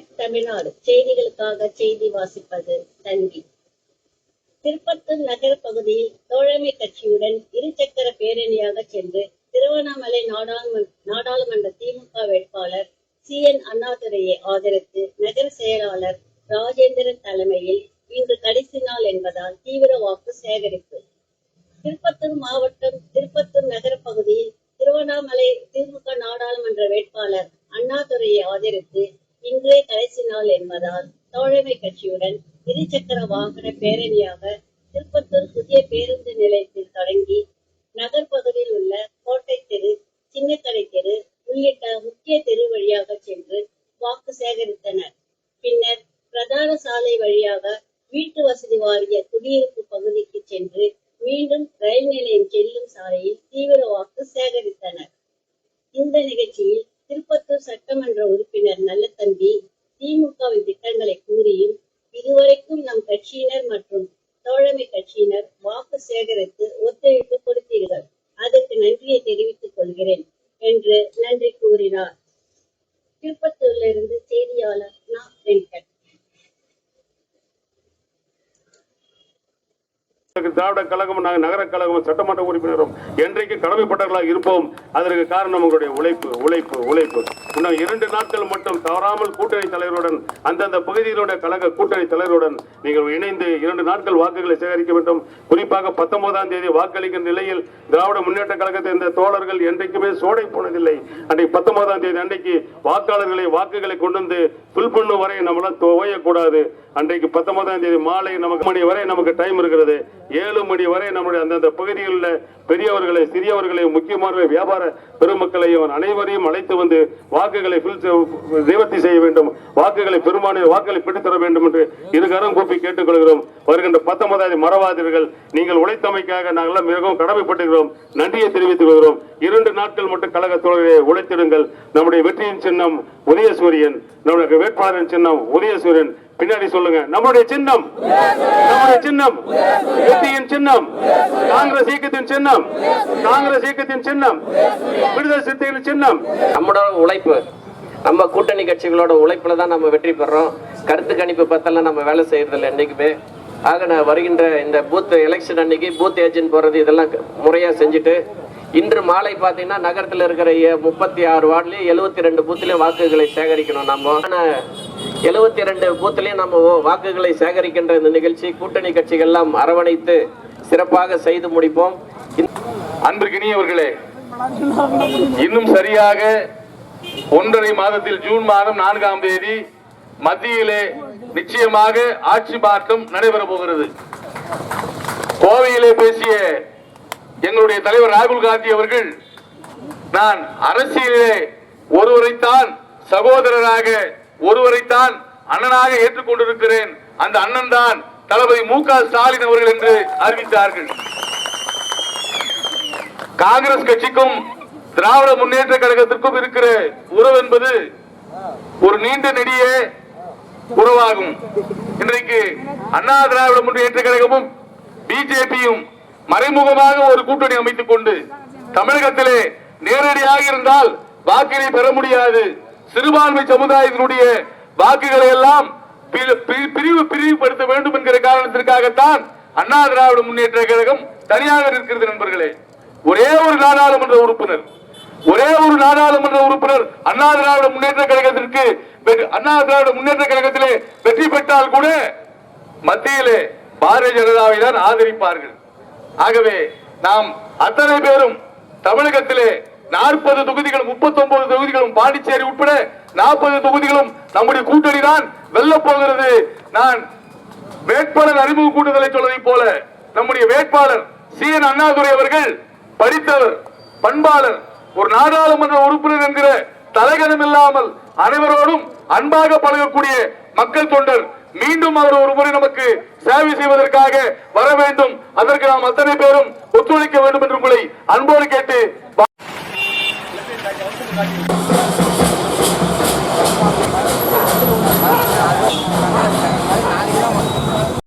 Tech Tamil Nadu செய்திகளுக்காக செய்தி வாசிப்பது தன்வி திருப்பத்தூர் நகர பகுதியில் தோழமை கட்சியுடன் இருசக்கர பேரணியாக சென்று திருவண்ணாமலை நாடாளுமன்ற நாடாளுமன்ற திமுக வேட்பாளர் சி. என். அண்ணாதுரையை ஆதரித்து நகர செயலாளர் ராஜேந்திரன் தலைமையில் இன்று கடைசி நாள் என்பதால் தீவிர வாக்கு சேகரிப்பு. திருப்பத்தூர் மாவட்டம் திருப்பத்தூர் நகர பகுதியில் திருவண்ணாமலை திமுக நாடாளுமன்ற வேட்பாளர் அண்ணாதுரையை ஆதரித்து இன்றே கடைசி நாள் என்பதால் தோழமை இருசக்கர வாகன பேரணியாக திருப்பத்தூர் புதிய பேருந்து நிலையத்தில் தொடங்கி நகர் பகுதியில் உள்ள கோட்டை தெரு சின்னக்கடை தெரு உள்ளிட்ட முக்கிய தெரு வழியாக சென்று வாக்கு சேகரித்தனர். பின்னர் பிரதான சாலை வழியாக வீட்டு வசதி வாரிய குடியிருப்பு பகுதிக்கு சென்று மீண்டும் ரயில் நிலையம் செல்லும் சாலையில் தீவிர வாக்கு சேகரித்தனர். இந்த நிகழ்ச்சியில் திருப்பத்தூர் சட்டமன்ற உறுப்பினர் நல்லதம்பி நன்றியை தெரிவித்துக் கொள்கிறேன் என்று நன்றி கூறினார். திருப்பத்தூரிலிருந்து செய்தியாளர் நா. வெங்கட். திராவிட கழகமும் நாங்கள் நகர கழகம் சட்டமன்ற உறுப்பினரும் என்றைக்கு கடமைப்பட்டவர்களாக இருப்போம் அதற்கு காரணம் உங்களுடைய உழைப்பு உழைப்பு உழைப்பு. இன்னும் இரண்டு நாட்கள் மட்டும் தவறாமல் கூட்டணி தலைவருடன் அந்தந்த பகுதியிலுடைய கழக கூட்டணி தலைவருடன் நீங்கள் இணைந்து இரண்டு நாட்கள் வாக்குகளை சேகரிக்க வேண்டும். குறிப்பாக பத்தொன்பதாம் தேதி வாக்களிக்கும் நிலையில் திராவிட முன்னேற்ற கழகத்தை இந்த தோழர்கள் என்றைக்குமே சோடை போனதில்லை. அன்றைக்கு பத்தொன்பதாம் தேதி அன்றைக்கு வாக்காளர்களை வாக்குகளை கொண்டு வந்து ஃபில் பண்ணும் வரை நம்மளால் துவையக்கூடாது. அன்றைக்கு பத்தொன்பதாம் தேதி மாலை நமக்கு மணி வரை நமக்கு டைம் இருக்கிறது. ஏழு மணி வரை நம்முடைய அந்தந்த பகுதிகளில் பெரியவர்களை சிறியவர்களை முக்கியமான வியாபார பெருமக்களையும் அனைவரையும் அழைத்து வந்து வாக்குகளை நிவர்த்தி செய்ய வேண்டும். வாக்குகளை பெரும்பான்மை வாக்குகளை பிடித்தர வேண்டும் என்று இருகரம் கூப்பி கேட்டுக்கொள்கிறோம். வருகின்ற பத்தொன்பதாம் தேதி மறவாதீர்கள். நீங்கள் உழைத்தமைக்காக நாங்கள் மிகவும் கடமைப்பட்டுகிறோம் நன்றியை தெரிவித்துக் கொள்கிறோம். இரண்டு நாட்கள் மட்டும் கழக தோழரை உழைத்திடுங்கள் நம்முடைய வெற்றியின் சின்னம் உதயசூரியன் நம்முடைய வேட்பாளரின் சின்னம் உதயசூரியன். பின்னாடி சொல்லுங்க. நம்முடைய சின்னம். நம்முடைய சின்னம். வெற்றியின் சின்னம். காங்கிரஸ் இயக்கத்தின் சின்னம். காங்கிரஸ் இயக்கத்தின் சின்னம். விடுதலை சிறுத்தைகளின் சின்னம். நம்மளோட உழைப்பு நம்ம கூட்டணி கட்சிகளோட உழைப்புல தான் நம்ம வெற்றி பெறோம். கருத்து கணிப்பு பத்தெல்லாம் நம்ம வேலை செய்யறதில்ல என்றைக்குமே. ஆக நான் வருகின்ற இந்த பூத் எலெக்ஷன் அன்னைக்கு பூத் ஏஜென்ட் போறது இதெல்லாம் முறையா செஞ்சுட்டு இன்று மாலை பார்த்தீங்கன்னா நகரத்தில் இருக்கிற முப்பத்தி ஆறு வார்டுலேயும் எழுபத்தி ரெண்டு பூத்துலையும் வாக்குகளை சேகரிக்கணும். நம்ம எழுபத்தி ரெண்டு பூத்துலையும் நம்ம வாக்குகளை சேகரிக்கின்ற இந்த நிகழ்ச்சி கூட்டணி கட்சிகள்லாம் அரவணைத்து சிறப்பாக செய்து முடிப்போம். இந்த- அன்பிற்கினியவர்களே இன்னும் சரியாக ஒன்றரை மாதத்தில் ஜூன் மாதம் நான்காம் தேதி மத்தியிலே நிச்சயமாக ஆட்சி மாற்றம் நடைபெற போகிறது. கோவையிலே பேசிய எங்களுடைய தலைவர் ராகுல் காந்தி அவர்கள் நான் அரசியலிலே ஒருவரைத்தான் சகோதரராக ஒருவரைத்தான் அண்ணனாக ஏற்றுக்கொண்டிருக்கிறேன். அந்த அண்ணன் தான் தளபதி மு க ஸ்டாலின் அவர்கள் என்று அறிவித்தார்கள். காங்கிரஸ் கட்சிக்கும் திராவிட முன்னேற்ற கழகத்திற்கும் இருக்கிற உறவு என்பது ஒரு நீண்ட நெடிய உறவாகும். இன்றைக்கு அண்ணா திராவிட முன்னேற்ற கழகமும் பிஜேபியும் மறைமுகமாக ஒரு கூட்டணி அமைத்துக் கொண்டு தமிழகத்திலே நேரடியாக இருந்தால் வாக்கினை பெற முடியாது. சிறுபான்மை சமுதாயத்தினுடைய வாக்குகளை எல்லாம் பி- பிரிவு பிரிவுபடுத்த வேண்டும் என்கிற காரணத்திற்காகத்தான் அண்ணா திராவிட முன்னேற்ற கழகம் தனியாக இருக்கிறது நண்பர்களே. ஒரே ஒரு நாடாளுமன்ற உறுப்பினர் ஒரே ஒரு நாடாளுமன்ற உறுப்பினர் அண்ணா திராவிட முன்னேற்ற கழகத்திற்கு அண்ணா திராவிட முன்னேற்ற கழகத்திலே வெற்றி பெற்றால் கூட மத்தியிலே பாரதிய ஜனதாவை தான் ஆதரிப்பார்கள். ஆகவே நாம் அத்தனை பேரும் தமிழகத்திலே நாற்பது தொகுதிகளும் முப்பத்தி ஒன்பது தொகுதிகளும் பாண்டிச்சேரி உட்பட நாற்பது தொகுதிகளும் நம்முடைய கூட்டணி தான். வெல்ல போகிறது. நான் வேட்பாளர் அறிமுக கூட்டுதலை சொல்வதைப் போல நம்முடைய வேட்பாளர் சி. என். அண்ணாதுரை அவர்கள் படித்தவர் பண்பாளர் ஒரு நாடாளுமன்ற உறுப்பினர் என்கிற தலைகணம் இல்லாமல் அனைவரோடும் அன்பாக பழகக்கூடிய மக்கள் தொண்டர் மீண்டும் அவர் ஒரு முறை நமக்கு சேவை செய்வதற்காக வர வேண்டும். அதற்கு நாம் அத்தனை பேரும் ஒத்துழைக்க வேண்டும் என்று உங்களை அன்போடு கேட்டு